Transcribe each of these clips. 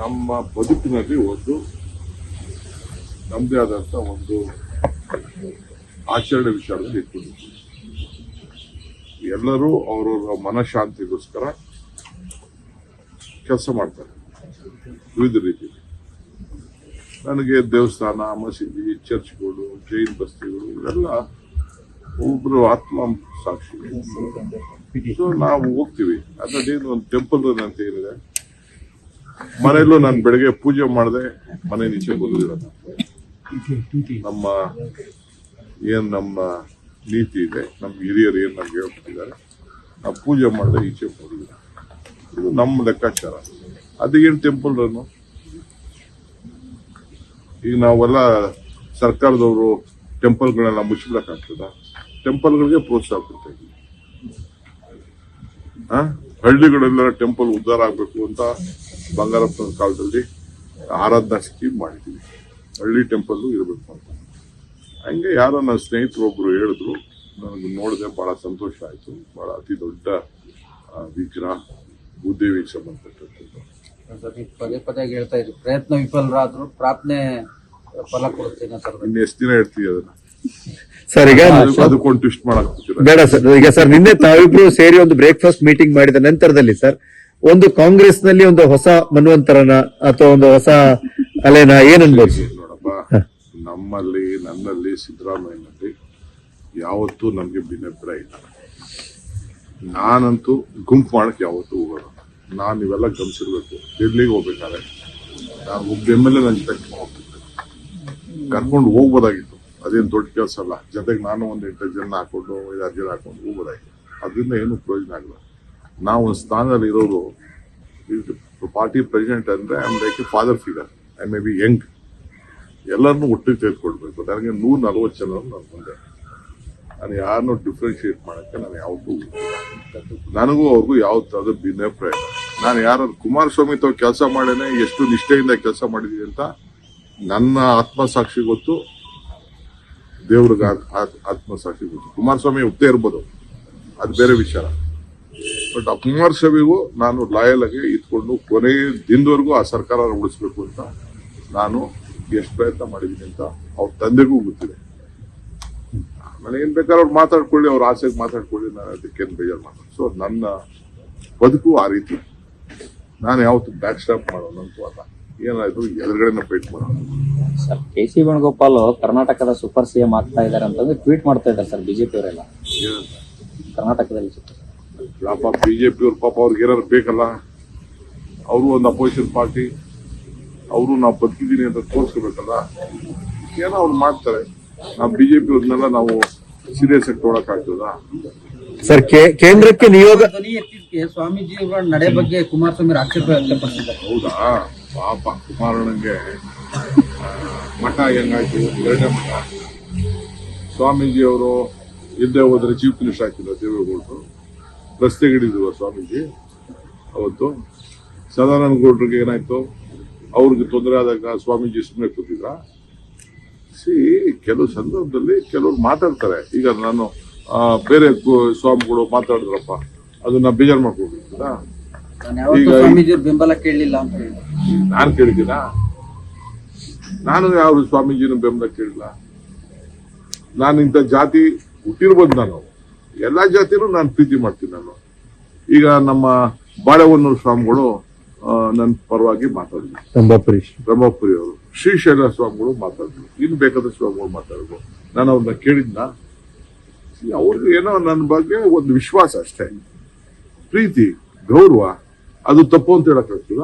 ನಮ್ಮ ಬದುಕಿನಲ್ಲಿ ಒಂದು ನಮ್ಮದೇ ಆದಂತ ಒಂದು ಆಚರಣೆ ವಿಚಾರದಲ್ಲಿ ಇಟ್ಕೊಂಡಿದ್ದೀವಿ ಎಲ್ಲರೂ ಅವರವರ ಮನಃಶಾಂತಿಗೋಸ್ಕರ ಕೆಲಸ ಮಾಡ್ತಾರೆ ವಿವಿಧ ರೀತಿ ನನಗೆ ದೇವಸ್ಥಾನ ಮಸೀದಿ ಚರ್ಚ್ಗಳು ಜೈನ್ ಬಸ್ತಿಗಳು ಇವೆಲ್ಲ ಒಬ್ಬರು ಆತ್ಮ ಸಾಕ್ಷಿ. ಸೊ ನಾವು ಹೋಗ್ತೀವಿ. ಅದೇನು ಒಂದು ಟೆಂಪಲ್ ಅಂತ ಏನಿದೆ? ಮನೆಯಲ್ಲೂ ನಾನು ಬೆಳಗ್ಗೆ ಪೂಜೆ ಮಾಡದೆ, ಮನೆ ನೀಚೆ ಬರುದಿರೋದು ನಮ್ಮ ಏನು ನಮ್ಮ ನೀತಿ ಇದೆ, ನಮ್ಮ ಹಿರಿಯರು ಏನು ನಮ್ಗೆ ಹೇಳ್ಕೊಟ್ಟಿದ್ದಾರೆ, ನಾವು ಪೂಜೆ ಮಾಡದೆ ಈಚೆ ಬರುದಿಲ್ಲ ಇದು ನಮ್ಮ ಲೆಕ್ಕಾಚಾರ. ಅದೇನು ಟೆಂಪಲ್ ರನ್ನು ಈಗ ನಾವೆಲ್ಲ ಸರ್ಕಾರದವರು ಟೆಂಪಲ್ಗಳನ್ನ ಮುಚ್ಚಬೇಕಾಗ್ತದ ಟೆಂಪಲ್ಗಳಿಗೆ ಪ್ರೋತ್ಸಾಹ ಕೊಡ್ತಾ ಇದ್ದೀವಿ? ಹಳ್ಳಿಗಳೆಲ್ಲ ಟೆಂಪಲ್ ಉದ್ಧಾರ ಆಗಬೇಕು ಅಂತ ಬಂಗಾರಪ್ಪನ ಕಾಲದಲ್ಲಿ ಆರಾಧನಾ ಸ್ಕೀಮ್ ಮಾಡಿದ್ದೀವಿ ಹಳ್ಳಿ ಟೆಂಪಲ್ ಇರಬೇಕು ಅಂತ. ಹಂಗೆ ಯಾರೋ ನನ್ನ ಸ್ನೇಹಿತರು ಒಬ್ರು ಹೇಳಿದ್ರು ನನಗೆ ನೋಡಿದೆ ಬಹಳ ಸಂತೋಷ ಆಯಿತು. ಬಹಳ ಅತಿ ದೊಡ್ಡ ಆ, ವಿಗ್ರಹ ಬುದ್ಧಿವಿ ಸಂಬಂಧಪಟ್ಟದ್ದು ಪದೇ ಪದೇ ಹೇಳ್ತಾ ಇದ್ರು. ಪ್ರಯತ್ನ ವಿಫಲರಾದ್ರು ಪ್ರಾರ್ಥನೆ ಫಲ ಕೊಡುತ್ತೇನೆ ಸರ್ ಇನ್ನು ಎಷ್ಟು ದಿನ ಹೇಳ್ತೀವಿ ಅದನ್ನ? ಸರ್ ಈಗ ಅದಕ್ಕೆ- ಅದಕ್ಕೊಂದು ಟ್ವಿಸ್ಟ್ ಮಾಡಕ್? ಬೇಡ ಸರ್. ಈಗ ಸರ್ ನಿನ್ನೆ ತಾವಿಬ್ರು ಸೇರಿ ಒಂದು ಬ್ರೇಕ್ಫಾಸ್ಟ್ ಮೀಟಿಂಗ್ ಮಾಡಿದ ನಂತರದಲ್ಲಿ ಸರ್ ಒಂದು ಕಾಂಗ್ರೆಸ್ನಲ್ಲಿ ಒಂದು ಹೊಸ ಮನ್ವಂತರನ ಅಥವಾ ಒಂದು ಹೊಸ ಅಲೆನ ಏನನ್ಬೋದು ನೋಡಪ್ಪ ನಮ್ಮಲ್ಲಿ ನನ್ನಲ್ಲಿ ಸಿದ್ದರಾಮಯ್ಯನಲ್ಲಿ ಯಾವತ್ತೂ ನಮ್ಗೆ ಭಿನ್ನಭಿಪ್ರಾಯ ಇಲ್ಲ. ನಾನಂತೂ ಗುಂಪು ಮಾಡಕ್ ಯಾವತ್ತೂ ಹೋಗೋಣ ನಾನು ಇವೆಲ್ಲ ಗಮನಿಸಿರ್ಬೇಕು. ಡೆಲ್ಲಿಗೆ ಹೋಗ್ಬೇಕಾದ್ರೆ? ನಾನು ಒಬ್ಬ ಎಂ ಎಲ್ ಎ ನನ್ನ ಜೊತೆ ಹೋಗ್ತಿದ್ದೆ. ಕರ್ಕೊಂಡು ಹೋಗ್ಬೋದಾಗಿತ್ತು. ಅದೇನು ದೊಡ್ಡ ಕೆಲಸ ಅಲ್ಲ. ಜೊತೆಗೆ ನಾನು ಒಂದು ಎಂಟು ಜನ ಹಾಕೊಂಡು ಐದಾರು ಜನ ಹಾಕೊಂಡು ಹೋಗ್ಬೋದಾಗಿತ್ತು. ಅದರಿಂದ ಏನು ಪ್ರಯೋಜನ ಆಗಲ್ಲ. ನಾವು ಸ್ಥಾನದಲ್ಲಿ ಇರೋದು ಪಾರ್ಟಿ ಪ್ರೆಸಿಡೆಂಟ್ ಅಂದ್ರೆ I like a father figure I may be young ಎಲ್ಲರನ್ನೂ ಒಟ್ಟಿಗೆ ತೆಗೆದುಕೊಳ್ಬೇಕು ನನಗೆ ನೂರ ನಲ್ವತ್ತು ಜನ ನನ್ನ ಮುಂದೆ ನಾನು ಯಾರನ್ನೂ ಡಿಫ್ರೆನ್ಶಿಯೇಟ್ ಮಾಡಕ್ಕೆ ನಾನು ಯಾವತ್ತೂ ನನಗೂ ಅವ್ರಿಗೂ ಯಾವ ತರದ ಭಿನ್ನಾಭಿಪ್ರಾಯ ನಾನು ಯಾರು ಕುಮಾರಸ್ವಾಮಿ ತಾವು ಕೆಲಸ ಮಾಡೇನೆ ಎಷ್ಟು ನಿಷ್ಠೆಯಿಂದ ಕೆಲಸ ಮಾಡಿದೀನಿ ಅಂತ ನನ್ನ ಆತ್ಮಸಾಕ್ಷಿ ಗೊತ್ತು. ದೇವ್ರಿಗೆ ಆತ್- ಆತ್- ಆತ್ಮಸಾಕ್ಷಿ ಗೊತ್ತು. ಕುಮಾರಸ್ವಾಮಿ ಒಪ್ಪದೇ ಇರ್ಬೋದು. ಅದು ಬೇರೆ ವಿಚಾರ. ಬಟ್ ಆ ಕುಮಾರಸ್ವಾಮಿಗೂ ನಾನು ಲಾಯಲ್ ಆಗಿ ಇದ್ಕೊಂಡು ಕೊನೆ ದಿನದವರೆಗೂ ಆ ಸರ್ಕಾರ ಉಳಿಸ್ಬೇಕು ಅಂತ ನಾನು ಎಷ್ಟು ಪ್ರಯತ್ನ ಮಾಡಿದ್ದೀನಿ ಅಂತ ಅವ್ರ ತಂದೆಗೂ ಗೊತ್ತಿದೆ. ಆಮೇಲೆ ಏನ್ ಬೇಕಾದ್ರೆ ಅವ್ರು ಮಾತಾಡ್ಕೊಳ್ಳಿ ಅವ್ರ ಆಸೆಗೆ ಮಾತಾಡ್ಕೊಳ್ಳಿ ನಾನು ಅದಕ್ಕೇನು ಬೇಜಾರು ಮಾತಾಡ ಸೊ ನನ್ನ ಬದುಕು ಆ ರೀತಿ. ನಾನು ಯಾವತ್ತು ಬ್ಯಾಕ್ ಸ್ಟಾಪ್ ಮಾಡೋಣ ಅಂತ ಅಲ್ಲ. ಏನಾಯ್ತು? ಎದುರುಗಡೆನ ಫೈಟ್ ಮಾಡೋಣ. ಸರ್ ಕೆ ಸಿ ವೇಣುಗೋಪಾಲ್ ಕರ್ನಾಟಕದ ಸೂಪರ್ ಸಿಎಂ ಆಗ್ತಾ ಇದಾರೆ ಅಂತಂದ್ರೆ ಟ್ವೀಟ್ ಮಾಡ್ತಾ ಇದ್ದಾರೆ ಸರ್ ಬಿಜೆಪಿ ಅವರೆಲ್ಲ. ಕರ್ನಾಟಕದಲ್ಲಿ ಕರ್ನಾಟಕದಲ್ಲಿ ಪಾಪ ಬಿಜೆಪಿ ಅವ್ರ ಪಾಪ ಅವ್ರಿಗೆ ಏನಾರು ಬೇಕಲ್ಲ? ಅವರು ಒಂದು ಅಪೋಸಿಷನ್ ಪಾರ್ಟಿ ಅವರು ನಾವು ಬದುಕಿದ್ದೀನಿ ಅಂತ ತೋರಿಸ್ಕೋಬೇಕಲ್ಲ? ಏನೋ ಅವ್ರು ಮಾಡ್ತಾರೆ. ನಾವು ಬಿಜೆಪಿ ಅವ್ರನ್ನೆಲ್ಲ ನಾವು ಸೀರಿಯಸ್ ಆಗಿ ತೊಗೊಳಕ್ ಆಗ್ತದ? ಸರ್ ಕೇ- ಕೇಂದ್ರಕ್ಕೆ ನಿಯೋಗ ಸ್ವಾಮೀಜಿ ಅವರ ನಡೆ ಬಗ್ಗೆ ಕುಮಾರಸ್ವಾಮಿ ಆಕ್ಷೇಪ ವ್ಯಕ್ತಪಡಿಸಿದ್ದಾರೆ ಹೌದಾ? ಪಾಪ ಕುಮಾರಣ್ಣಗೆ ಮಠ ಹೆಂಗಾಯ್ತು? ಎರಡನೇ ಮಠ. ಸ್ವಾಮೀಜಿ ಅವರು ಇಲ್ಲದೆ ಹೋದ್ರೆ ಚೀಫ್ ಮಿನಿಸ್ಟರ್ ಆಗ್ತಿಲ್ಲ ದೇವೇಗೌಡರು. ರಸ್ತೆಗಿಳಿದ್ರು ಸ್ವಾಮೀಜಿ. ಅವತ್ತು ಸದಾನಂದ ಗೌಡ್ರಿಗೆ ಏನಾಯ್ತು? ಅವ್ರಿಗೆ ತೊಂದರೆ ಆದಾಗ ಸ್ವಾಮೀಜಿ ಸುಮ್ಮನೆ ಕೂತಿದ್ರ? ಸಿ ಕೆಲವು ಸಂದರ್ಭದಲ್ಲಿ ಕೆಲವ್ರು ಮಾತಾಡ್ತಾರೆ. ಈಗ ನಾನು ಬೇರೆ ಸ್ವಾಮಿಗಳು ಮಾತಾಡಿದ್ರಪ್ಪ. ಅದನ್ನ ಬೇಜಾರು ಯಾವತ್ತೂ ಈಗ- ಸ್ವಾಮೀಜಿ ಬೆಂಬಲ ಕೇಳಲಿಲ್ಲ ಅಂತ ನಾನು ಕೇಳಿದ್ದೀನ ನಾನು ಯಾವ ಸ್ವಾಮೀಜಿನ ಬೆಂಬಲ ಕೇಳಿಲ್ಲ. ನಾನು ಇಂಥ ಜಾತಿ ಹುಟ್ಟಿರ್ಬೋದು ನಾನು. ಎಲ್ಲಾ ಜಾತಿನೂ ನಾನು ಪ್ರೀತಿ ಮಾಡ್ತೀನಿ ನಾನು. ಈಗ ನಮ್ಮ ಬಾಳೆಹೊನ್ನೂರು ಸ್ವಾಮಿಗಳು ನನ್ನ ಪರವಾಗಿ ಮಾತಾಡಿದ್ರು. ರಂಭಾಪುರಿ. ಬ್ರಹ್ಮಪುರಿ ಅವರು. ಶ್ರೀಶೈಲ ಸ್ವಾಮಿಗಳು ಮಾತಾಡಿದ್ರು. ಇನ್ನು ಬೇಕಾದ ಸ್ವಾಮಿಗಳು ಮಾತಾಡಿದ್ರು. ನಾನು ಅವ್ರನ್ನ ಕೇಳಿದ್ನ. ಅವ್ರಿಗೆ ಏನೋ ನನ್ನ ಬಗ್ಗೆ ಒಂದು ವಿಶ್ವಾಸ ಅಷ್ಟೇ. ಪ್ರೀತಿ ಗೌರವ ಅದು ತಪ್ಪು ಅಂತ ಹೇಳಕ್ಕಾಗ್ತದ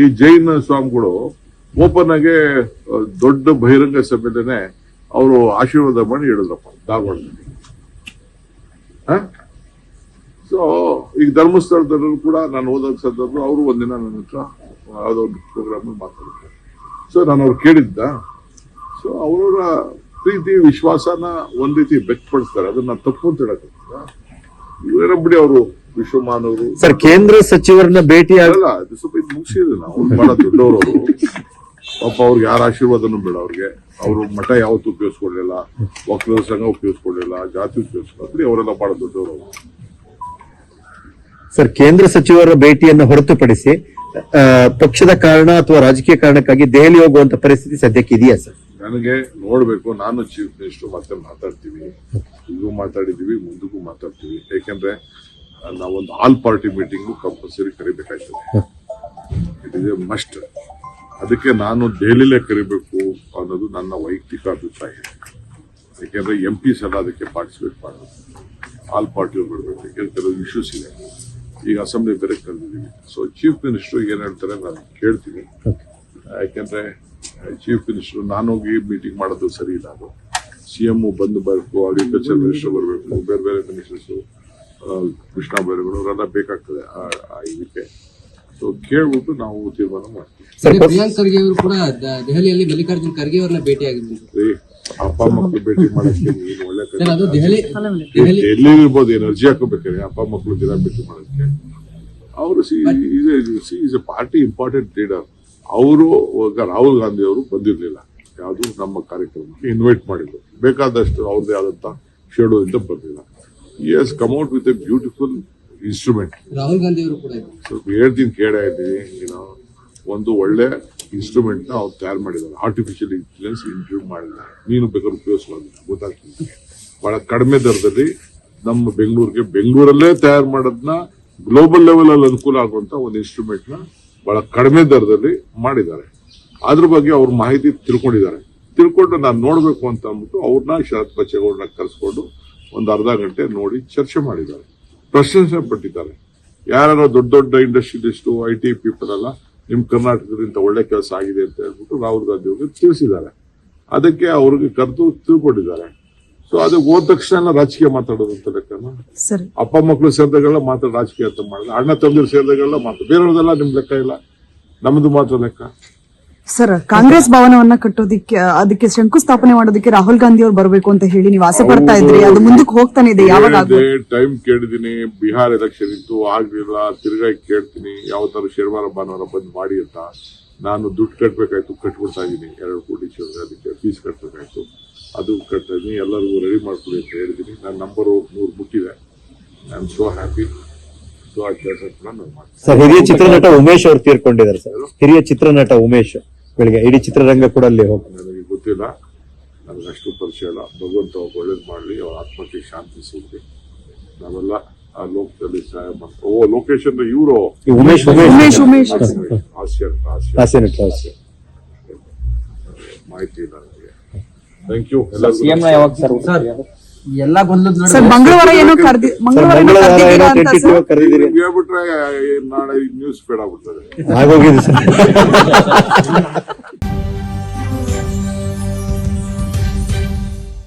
ಈ ಜೈನ ಸ್ವಾಮಿಗಳು ಓಪನ್ ಆಗಿ ದೊಡ್ಡ ಬಹಿರಂಗ ಸಭೆಯಲ್ಲೇ ಅವರು ಆಶೀರ್ವಾದ ಮಾಡಿ ಹೇಳಿದ್ರಪ್ಪ ಧಾರವಾಡದಲ್ಲಿ. ಸೊ ಈಗ ಧರ್ಮಸ್ಥಳದವರು ಕೂಡ ನಾನು ಓದೋ ಸಂದರ್ಭ ಅವರು ಒಂದಿನ ನನ್ನ ಹತ್ರ ಯಾವುದೋ ಒಂದು ಪ್ರೋಗ್ರಾಮ್ ಮಾತಾಡಿದ್ರು. ಸೊ ನಾನು ಅವ್ರು ಕೇಳಿದ್ದ. ಸೊ ಅವರ ಪ್ರೀತಿ ವಿಶ್ವಾಸನ ಒಂದ್ ರೀತಿ ವ್ಯಕ್ತಪಡಿಸ್ತಾರೆ. ಅದನ್ನ ತಪ್ಪು ಅಂತ ಹೇಳಕ್ ಇವರೇನೋ ಬಿಡಿ ಅವರು ವಿಶ್ವಮಾನವರು. ಸರ್ ಕೇಂದ್ರ ಸಚಿವರನ್ನ ಭೇಟಿ ಆಗಲ್ಲ ಅದು ಸ್ವಲ್ಪ ಇದು ಮುಗಿಸಿದ್ರು ನಾವು. ಬಹಳ ದೊಡ್ಡವರು ಅವರು ಪಾಪ ಅವ್ರಿಗೆ ಯಾರ ಆಶೀರ್ವಾದನೂ ಬೇಡ ಅವ್ರಿಗೆ. ಅವರು ಮಠ ಯಾವತ್ತೂ ಉಪಯೋಗಿಸ್ಕೊಳ್ಲಿಲ್ಲ ವಕೀಲರ ಸಂಘ ಉಪಯೋಗಿಸ್ಕೊಳ್ಲಿಲ್ಲ ಜಾತಿ ಉಪಯೋಗಿಸ್ಕೊಳ್ಳಿ ಅವರೆಲ್ಲ ಬಹಳ ದೊಡ್ಡವರು ಸರ್ ಕೇಂದ್ರ ಸಚಿವರ ಭೇಟಿಯನ್ನು ಹೊರತುಪಡಿಸಿ ಪಕ್ಷದ ಕಾರಣ ಅಥವಾ ರಾಜಕೀಯ ಕಾರಣಕ್ಕಾಗಿ ದೆಹಲಿ ಹೋಗುವಂತ ಪರಿಸ್ಥಿತಿ ಸದ್ಯಕ್ಕೆ ಇದೆಯಾ ಸರ್? ನನಗೆ ನೋಡಬೇಕು ನಾನು ಚೀಫ್ ಮಿನಿಸ್ಟರ್ ಮತ್ತೆ ಮಾತಾಡ್ತೀವಿ. ಈಗೂ ಮಾತಾಡಿದೀವಿ ಮುಂದಕ್ಕೂ ಮಾತಾಡ್ತೀವಿ. ಯಾಕೆಂದ್ರೆ ನಾವೊಂದು ಆಲ್ ಪಾರ್ಟಿ ಮೀಟಿಂಗ್ ಕಂಪಲ್ಸರಿ ಕರಿಬೇಕಾಯ್ತದೆ ಇಟ್ ಇಸ್ ಎ ಮಸ್ಟ್ ಅದಕ್ಕೆ ನಾನು ದೆಹಲಿಲೇ ಕರಿಬೇಕು ಅನ್ನೋದು ನನ್ನ ವೈಯಕ್ತಿಕ ಅಭಿಪ್ರಾಯ. ಯಾಕೆಂದ್ರೆ ಎಂ ಪಿಸ್ ಎಲ್ಲ ಅದಕ್ಕೆ ಪಾರ್ಟಿಸಿಪೇಟ್ ಮಾಡೋದು ಆಲ್ ಪಾರ್ಟಿ ಬಿಡಬೇಕು. ಯಾಕೆಂದ್ರೆ ಕೆಲವು ಇಶ್ಯೂಸ್ ಇದೆ. ಈಗ ಅಸೆಂಬ್ಲಿ ಬೇರೆ ಕರೆದಿದ್ದೀವಿ. ಸೊ ಚೀಫ್ ಮಿನಿಸ್ಟರ್ ಏನು ಹೇಳ್ತಾರೆ ನಾನು ಕೇಳ್ತೀನಿ. ಯಾಕೆಂದ್ರೆ ಚೀಫ್ ಮಿನಿಸ್ಟರ್ ನಾನು ಹೋಗಿ ಮೀಟಿಂಗ್ ಮಾಡೋದು ಸರಿ ಇಲ್ಲ ಅದು. ಸಿ ಎಂ ಬಂದು ಬರಬೇಕು ಅಗ್ರಿಕಲ್ಚರ್ ಮಿನಿಸ್ಟರ್ ಬರಬೇಕು ಬೇರೆ ಬೇರೆ ಮಿನಿಸ್ಟರ್ಸ್ ಕೃಷ್ಣ ಬೈರೇಗೌಡ ಅವರೆಲ್ಲ ಬೇಕಾಗ್ತದೆ ಆ ಇದಕ್ಕೆ. ಸೊ ಕೇಳ್ಬಿಟ್ಟು ನಾವು ತೀರ್ಮಾನ ಮಾಡ್ತೀವಿ. ಸರ್ ಪ್ರಿಯಾಂಕ್ ಖರ್ಗೆ ಅವರು ಕೂಡ ದ- ದೆಹಲಿಯಲ್ಲಿ ಮಲ್ಲಿಕಾರ್ಜುನ್ ಖರ್ಗೆ ಅವರನ್ನ ಭೇಟಿಯಾಗಿದ್ರು. ರೀ, ಅಪ್ಪ ಮಕ್ಕಳು ಭೇಟಿ ಮಾಡಕ್ಕೆ ನೀನು ಒಳ್ಳೆ ಸರ್ ಅದು ದೆಹಲಿ ದೆಹಲಿ ಎಲ್ಲಿ ಇರ್ಬೋದು ಎನರ್ಜಿ ಹಾಕೋಬೇಕಾದ್ರೆ ಅಪ್ಪ ಮಕ್ಕಳು ದಿನ ಭೇಟಿ ಮಾಡೋಕೆ ಅವರು C is a party important leader ಅವರು ರಾಹುಲ್ ಗಾಂಧಿ ಅವರು ಬಂದಿರಲಿಲ್ಲ. ಯಾವುದು ನಮ್ಮ ಕಾರ್ಯಕ್ರಮಕ್ಕೆ ಇನ್ವೈಟ್ ಮಾಡಿದ್ರು. ಬೇಕಾದಷ್ಟು ಅವ್ರದ್ದೇ ಆದಂತ ಶೇಡೋ ಇಂದ ಬಂದಿಲ್ಲ S has come out with a beautiful instrument Rahul Gandhi ಅವರು ಕೂಡ ಸ್ವಲ್ಪ ಹೇಳ್ತೀನಿ ಕೇಳ ಇದ್ದೀವಿ ಏನೋ ಒಂದು ಒಳ್ಳೆ ಇನ್ಸ್ಟ್ರೂಮೆಂಟ್ನ ಅವ್ರು ತಯಾರು ಮಾಡಿದ್ದಾರೆ. ಆರ್ಟಿಫಿಷಿಯಲ್ ಇಂಟೆಲಿಜೆನ್ಸ್ ಇಂಟ್ರೂವ್ ಮಾಡಿದ್ದಾರೆ. ನೀನು ಬೇಕಾದ್ರೆ ಉಪಯೋಗಿಸಬಹುದು ಗೊತ್ತಾಗ್ತದೆ ಬಹಳ ಕಡಿಮೆ ದರದಲ್ಲಿ ನಮ್ಮ ಬೆಂಗಳೂರಿಗೆ ಬೆಂಗಳೂರಲ್ಲೇ ತಯಾರು ಮಾಡೋದನ್ನ ಗ್ಲೋಬಲ್ ಲೆವೆಲ್ ಅಲ್ಲಿ ಅನುಕೂಲ ಆಗುವಂತ ಒಂದು ಇನ್ಸ್ಟ್ರೂಮೆಂಟ್ನ ಬಹಳ ಕಡಿಮೆ ದರದಲ್ಲಿ ಮಾಡಿದ್ದಾರೆ. ಅದ್ರ ಬಗ್ಗೆ ಅವ್ರ ಮಾಹಿತಿ ತಿಳ್ಕೊಂಡಿದ್ದಾರೆ. ತಿಳ್ಕೊಂಡು ನಾನು ನೋಡ್ಬೇಕು ಅಂತ ಅಂದ್ಬಿಟ್ಟು ಅವ್ರನ್ನ ಶರತ್ ಬಚ್ಚೇಗೌಡನ್ನ ಕರೆಸ್ಕೊಂಡು ಒಂದು ಅರ್ಧ ಗಂಟೆ ನೋಡಿ ಚರ್ಚೆ ಮಾಡಿದ್ದಾರೆ. ಪ್ರಶಂಸೆ ಪಟ್ಟಿದ್ದಾರೆ ಯಾರು ದೊಡ್ಡ ದೊಡ್ಡ ಇಂಡಸ್ಟ್ರಿಯಲಿಸ್ಟು ಐ ಟಿ ಪೀಪಲ್ ಎಲ್ಲ ನಿಮ್ ಕರ್ನಾಟಕದಿಂದ ಒಳ್ಳೆ ಕೆಲಸ ಆಗಿದೆ ಅಂತ ಹೇಳ್ಬಿಟ್ಟು ರಾಹುಲ್ ಗಾಂಧಿ ಅವರಿಗೆ ತಿಳಿಸಿದ್ದಾರೆ. ಅದಕ್ಕೆ ಅವ್ರಿಗೆ ಕರೆದು ತಿಳ್ಕೊಂಡಿದ್ದಾರೆ. ಸೊ ಅದು ಹೋದ ತಕ್ಷಣ ರಾಜಕೀಯ ಮಾತಾಡೋದು ಅಂತ ಲೆಕ್ಕನ? ಸರಿ. ಅಪ್ಪ ಮಕ್ಕಳು ಸೇರಿದಾಗೆಲ್ಲ ಮಾತಾಡ ರಾಜಕೀಯ ಅಂತ ಮಾಡಿದ್ರೆ ಅಣ್ಣ ತಮ್ಮದಿರು ಸೇರಿದಾಗೆಲ್ಲ ಮಾತ್ರ. ಬೇರೆಯವ್ರದೆಲ್ಲ ನಿಮ್ ಲೆಕ್ಕ ಇಲ್ಲ. ನಮ್ದು ಮಾತ್ರ ಲೆಕ್ಕ. ಸರ್ ಕಾಂಗ್ರೆಸ್ ಭವನವನ್ನ ಕಟ್ಟೋದಿಕ್ಕೆ ಅದಕ್ಕೆ ಶಂಕುಸ್ಥಾಪನೆ ಮಾಡೋದಕ್ಕೆ ರಾಹುಲ್ ಗಾಂಧಿ ಅವ್ರು ಬರಬೇಕು ಅಂತ ಹೇಳಿ ನೀವು ಆಸೆ ಪಡ್ತಾ ಇದ್ರಿ ಅದು ಮುಂದಕ್ಕೆ ಹೋಗ್ತಾನೆ ಇದೆ ಯಾವಾಗ ಟೈಮ್ ಕೇಳಿದೀನಿ ಬಿಹಾರ್ ಎಲೆಕ್ಷನ್ ಇತ್ತು ಆಗ್ಲಿಲ್ಲ ತಿರ್ಗಾ ಕೇಳ್ತೀನಿ ಯಾವ ತರ ಶನಿವಾರ ಭಾನುವಾರ ಬಂದ್ ಮಾಡಿ ಅಂತ. ನಾನು ದುಡ್ಡು ಕಟ್ಬೇಕಾಯ್ತು ಕಟ್ಬಿಡ್ತಾ ಇದೀನಿ ಎರಡು ಕೋಟಿ ಅದಕ್ಕೆ ಫೀಸ್ ಕಟ್ಬೇಕಾಯ್ತು. ಅದು ಕಟ್ತಾ ಇದೀನಿ ಎಲ್ಲರಿಗೂ ರೆಡಿ ಮಾಡ್ಕೊಳ್ಳಿ ಅಂತ ಹೇಳಿದೀನಿ ನನ್ನ ನಂಬರು ನೂರು ಮುಟ್ಟಿದೆ. I am so happy so ಆ ಕೆಲಸ ಕೂಡ ನಾನು ಮಾಡ್ತೀನಿ ಸರ್ ಹಿರಿಯ ಚಿತ್ರನಟ ಉಮೇಶ್ ಅವರು ತೀರ್ಕೊಂಡಿದ್ದಾರೆ ಸರ್. ಹಿರಿಯ ಚಿತ್ರನಟ ಉಮೇಶ್. ಬೆಳಿಗ್ಗೆ ಇಡೀ ಚಿತ್ರರಂಗ ಕೂಡ ಅಲ್ಲಿ ಹೋಗಿ ನನಗೆ ಗೊತ್ತಿಲ್ಲ. ನನಗೆ ಅಷ್ಟು ಪರಿಚಯ ಇಲ್ಲ. ಭಗವಂತ ಒಳ್ಳೇದು ಮಾಡಲಿ ಅವ್ರ ಆತ್ಮಕ್ಕೆ ಶಾಂತಿ ಸಿಗಲಿ. ನಾವೆಲ್ಲ ಆ ಲೋಕದಲ್ಲಿ ಸಹಾಯ ಮಾಡ್ತೀವಿ ಓ ಲೋಕೇಶನ್ ಇವರು. ಈ ಉಮೇಶ್ ಉಮೇಶ್. ಉಮೇಶ್ ಹಾಸ್ಯ. ಮಾಹಿತಿ ಇಲ್ಲ ನನಗೆ. ಥ್ಯಾಂಕ್ ಯು ಸರ್ ಎಲ್ಲ ಗೊಂದಲದ ಸರ್ ಮಂಗಳವಾರ ಏನೋ ಕರ್ದಿ ಮಂಗಳವಾರ ಏನೋ ಮಂಗಳವಾರ ಏನೋ ಕರ್ದಿದ್ದೀರಾ ಅಂತ ಸರ್ ಕರೆದಿದ್ದೀರಿ ಹೇಳ್ಬಿಟ್ರೆ ನಾಳೆ ನ್ಯೂಸ್ ಬೇಡ ಆಗ್ಬಿಡ್ತದೆ. ಆಗೋಗಿದೆ ಸರ್.